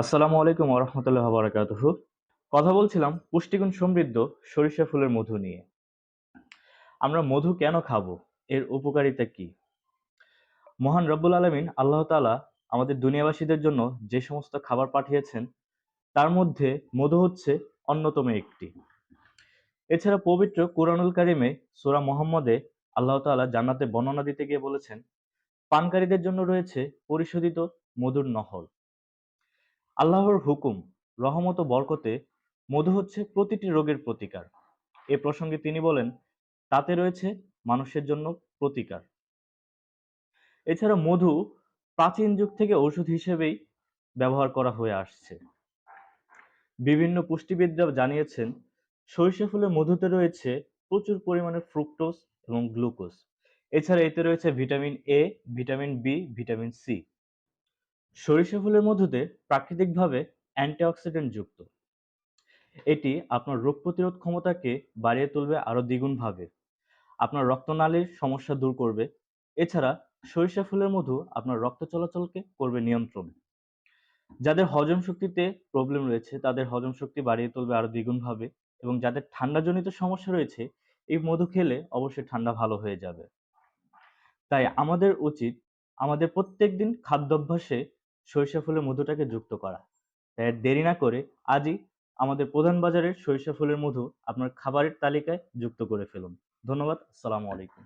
আসসালামু আলাইকুম ওরহমতুল্লাহ বারাকাতুহু। কথা বলছিলাম পুষ্টিগুণ সমৃদ্ধ সরিষা ফুলের মধু নিয়ে। আমরা মধু কেন খাব? এর উপকারিতা কি? মহান রব্বুল আলমিন আল্লাহ তাআলা আমাদের দুনিয়াবাসীদের জন্য যে সমস্ত খাবার পাঠিয়েছেন, তার মধ্যে মধু হচ্ছে অন্যতম একটি। এছাড়া পবিত্র কুরআনুল কারিমে সূরা মোহাম্মদে আল্লাহ তাআলা জান্নাতে বর্ণনা দিতে গিয়ে বলেছেন, পানকারীদের জন্য রয়েছে পরিশোধিত মধুর নহর আল্লাহর হুকুম, রহমত ও বরকতে মধু হচ্ছে প্রতিটি রোগের প্রতিকার। এ প্রসঙ্গে তিনি বলেন, তাতে রয়েছে মানুষের জন্য প্রতিকার। এছাড়া মধু প্রাচীন যুগ থেকে ঔষধ হিসেবেই ব্যবহার করা হয়ে আসছে। বিভিন্ন পুষ্টিবিদরা জানিয়েছেন, সরিষা ফুলের মধুতে রয়েছে প্রচুর পরিমাণে ফ্রুক্টোজ এবং গ্লুকোজ। এছাড়া এতে রয়েছে vitamin A vitamin B vitamin C সরিষা ফুলের মধুতে প্রাকৃতিকভাবে অ্যান্টিঅক্সিডেন্ট যুক্ত। এটি আপনার রোগ প্রতিরোধ ক্ষমতাকে বাড়িয়ে তুলবে আরও দ্বিগুণভাবে আপনার রক্তনালীর সমস্যা দূর করবে। এছাড়া সরিষা ফুলের মধু আপনার রক্ত চলাচলকে করবে নিয়ন্ত্রণ। যাদের হজম শক্তিতে প্রবলেম রয়েছে, তাদের হজম শক্তি বাড়িয়ে তুলবে আরও দ্বিগুণভাবে এবং যাদের ঠান্ডাজনিত সমস্যা রয়েছে, এই মধু খেলে অবশ্যই ঠান্ডা ভালো হয়ে যাবে। তাই আমাদের উচিত আমাদের প্রত্যেকদিন খাদ্যাভ্যাসে সরিষা ফুলের মধুটাকে যুক্ত করা। তাই দেরি না করে আজই আমাদের প্রধান বাজারের সরিষা ফুলের মধু আপনার খাবারের তালিকায় যুক্ত করে ফেলুন। ধন্যবাদ, আসসালামু আলাইকুম।